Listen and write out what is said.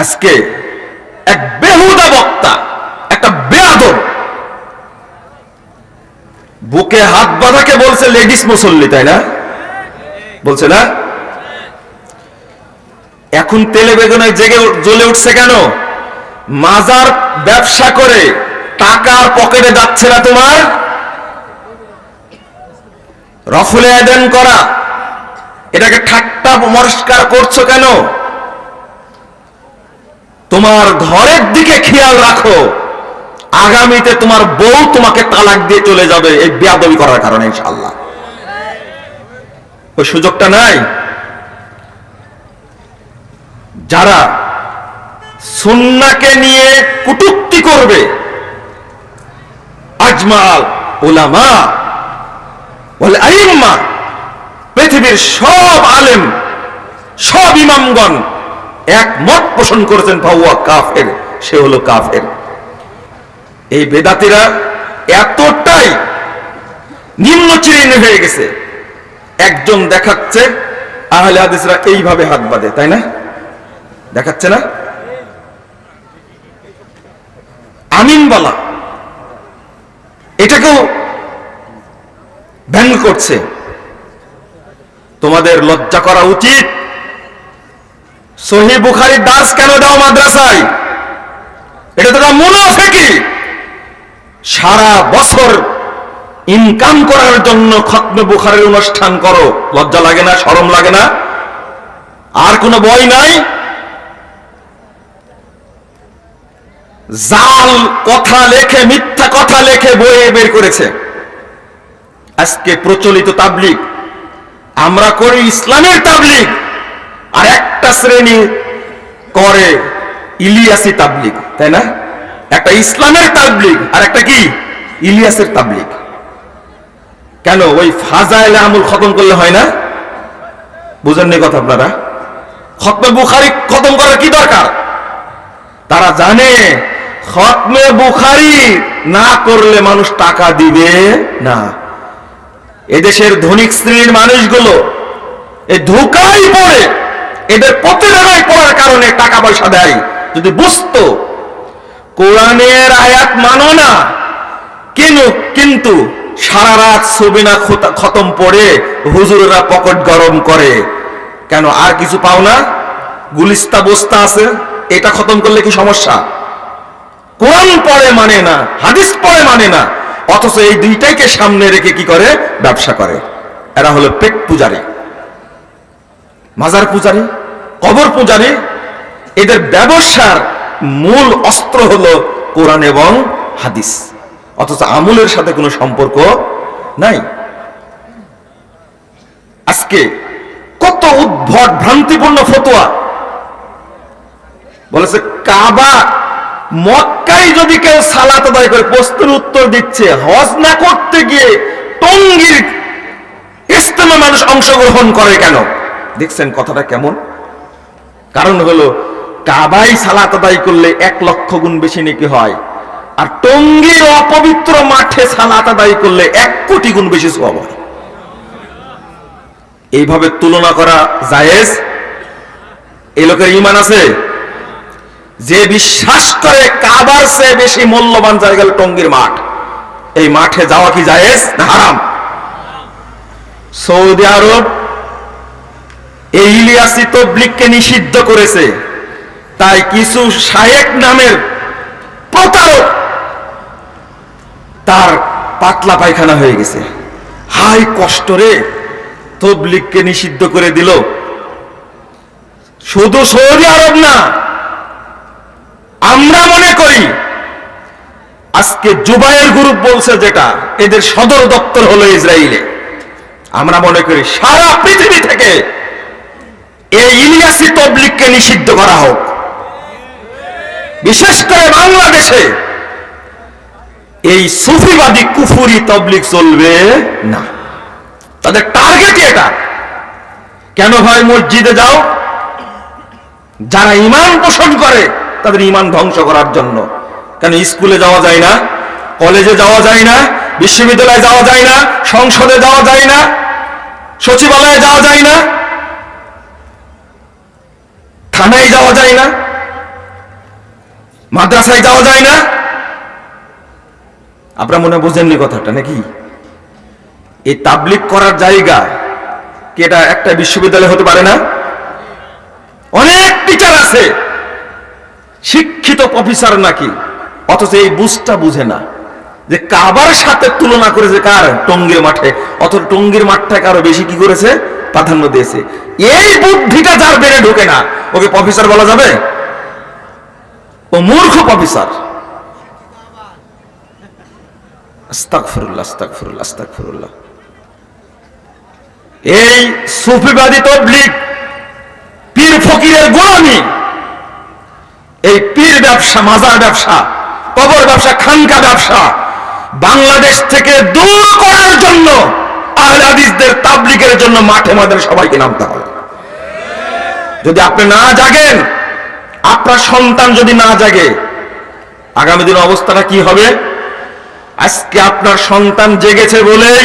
আজকে এক বেহুদা বক্তা, একটা বেয়াদব, বুকে হাত বাঁধাকে বলছে লেডিস মুসল্লি, তাই না? বলছে না? এখন তেলে বেগুনে জেগে জ্বলে উঠছে কেন? মাজার ব্যবসা করে টাকার পকেটে যাচ্ছে না তোমার? রফুলে আয়দান করা, এটাকে ঠাট্টা মস্কার করছ কেন? তোমার ঘরের দিকে খেয়াল রাখো। আগামীতে তোমার বউ তোমাকে তালাক দিয়ে চলে যাবে এই বেয়াদবি করার কারণে, ইনশাআল্লাহ। ওই সুযোগটা নাই? যারা সুন্নাকে নিয়ে কুটুক্তি করবে, আজমাল ওলামা ওয়াল আইম্মা, পৃথিবীর সব আলেম, সব ইমামগণ একমত পোষণ করেছেন ভাউয়া কাফের, সে হলো কাফের। এই বেদাতিরা এতটাই নিম্ন শ্রেণি হয়ে গেছে। একজন দেখাচ্ছে, আহলে হাদিসরা এইভাবে হাত বাঁধে, তাই না? দেখাচ্ছে না? আমিন বলা। এটাকেও ব্যঙ্গ করছে। তোমাদের লজ্জা করা উচিত। সহি বুখারির দাস কেন দাও মাদ্রাসায়? এটা তোরা মুনাফেকি সারা বছর ইনকাম করার জন্য খতমে বুখারের অনুষ্ঠান করো। লজ্জা লাগে না? শরম লাগে না? আর কোনো বই নাই? জাল কথা লেখে, মিথ্যা কথা লেখে বইয়ে বের করেছে। আজকে প্রচলিত তাবলিগ। আমরা করি ইসলামের তাবলিগ। আর একটা শ্রেণি করে ইলিয়াসি তাবলিগ, তাই না? একটা ইসলামের তাবলিগ আর একটা কি? ইলিয়াসের তাবলিগ। কেন? ওই ফাজাইলে আমল খতম করলে হয় না? বুঝেননি কথা আপনারা? খতমে বুখারি খতম করার কি দরকার? তারা জানে, খতমে বুখারি না করলে মানুষ টাকা দিবে না। এদেশের ধনিক শ্রেণির মানুষগুলো এই ধোকাই পড়ে। এদের প্রতিদানায় পড়ার কারণে টাকা পয়সা দেয়। যদি বুঝতো, কোরআনের আয়াত মানো না, কেন কিন্তু সারা রাত সবিনা খতম পড়ে হুজুরেরা পকেট গরম করে। কেন আর কিছু পাও না? গুলিস্তা বস্তা আছে, এটা খতম করলে কি সমস্যা? কোরআন পড়ে মানে না, হাদিস পড়ে মানে না, অথচ এই দুইটাইকে সামনে রেখে কি করে? ব্যবসা করে। এরা হলো পেট পূজারী। মাজার পূজারী। কবর পূজারী, এদের ব্যবসার মূল অস্ত্র হলো কোরআন এবং হাদিস। অথচ আমলের সাথে কোনো সম্পর্ক নাই। আজকে কত উদ্ভট, ভ্রান্তিপূর্ণ ফতোয়া। বলেছে, কাবা মক্কাই যদি কেউ সালাত আদায় করে, প্রশ্নের উত্তর দিচ্ছে, হজ না করতে গিয়ে টঙ্গির ইস্তেমে মানুষ অংশগ্রহণ করে কেন? দেখছেন কথাটা কেমন? কারণ হলো, কাবাই সালাত আদায় করলে এক লক্ষ গুণ বেশি নাকি হয়। আর টঙ্গির অপবিত্র মাঠে সালাত আদায় করলে এক কোটি গুণ বেশি সব হয়। এইভাবে তুলনা করা জায়েজ? এই লোকের ইমান আছে? যে বিশ্বাস করে কাবার সে বেশি মূল্যবান জায়গা টঙ্গির মাঠ। এই মাঠে যাওয়া কি জায়েজ না হারাম? সৌদি আরব এই ইলিয়াসি তবলিগকে নিষিদ্ধ করেছে। তাই কিছু শায়েক নামের প্রতারক তার পাতলা পায়খানা হয়ে গেছে। হাই কষ্ট রে! তবলিগকে নিষিদ্ধ করে দিল। শুধু সৌদি আরব না, আমরা মনে করি আজকে জুবাইয়ের গ্রুপ বলছে যেটা, এদের সদর দপ্তর হলো ইসরায়েলে আমরা মনে করি সারা পৃথিবী থেকে এই ইলিয়াসি তবলিগকে নিষিদ্ধ করা হোক। বিশেষ করে বাংলাদেশে এই সুফিবাদী কুফুরি তবলিগ চলবে না। তাদের টার্গেট এটা। কেন ভাই মসজিদে যাও? যারা ইমান পোষণ করে, তাদের ইমান ধ্বংস করার জন্য। কেন স্কুলে যাওয়া যায় না? কলেজে যাওয়া যায় না? বিশ্ববিদ্যালয়ে যাওয়া যায় না? সংসদে যাওয়া যায় না? সচিবালয়ে যাওয়া যায় না? থানায় যাওয়া যায় না, মাদ্রাসায় যাওয়া যায় না। আপনারা মনে বোঝেননি কথাটা নাকি? এই তাবলিক করার জায়গা কি এটা একটা বিশ্ববিদ্যালয় হতে পারে না? অনেক টিচার আছে, শিক্ষিত প্রফেসর নাকি, অথচ এই বুঝটা বুঝে না যে কাবার সাথে তুলনা করেছে কার টঙ্গির মাঠে, অথচ টঙ্গির মাঠটাকে আরও বেশি কি করেছে? প্রাধান্য দিয়েছে। এই বুদ্ধিটা যার বেড়ে ঢোকে না ওকে প্রফেসর বলা যাবে? ও মূর্খ প্রফেসর এই সুফিবাদী পীর ফকিরের গোলামি, এই পীর ব্যবসা, মাজার ব্যবসা, কবর ব্যবসা, খানকা ব্যবসা, বাংলাদেশ থেকে দূর করার জন্য আহলে হাদিসদের তাবলিগের জন্য মাঠে মাঠে সবাইকে নামতে হবে। যদি আপনি না জাগেন, আপনার সন্তান যদি না জাগে, আগামী দিন অবস্থাটা কি হবে? আজকে আপনার সন্তান জেগেছে বলেই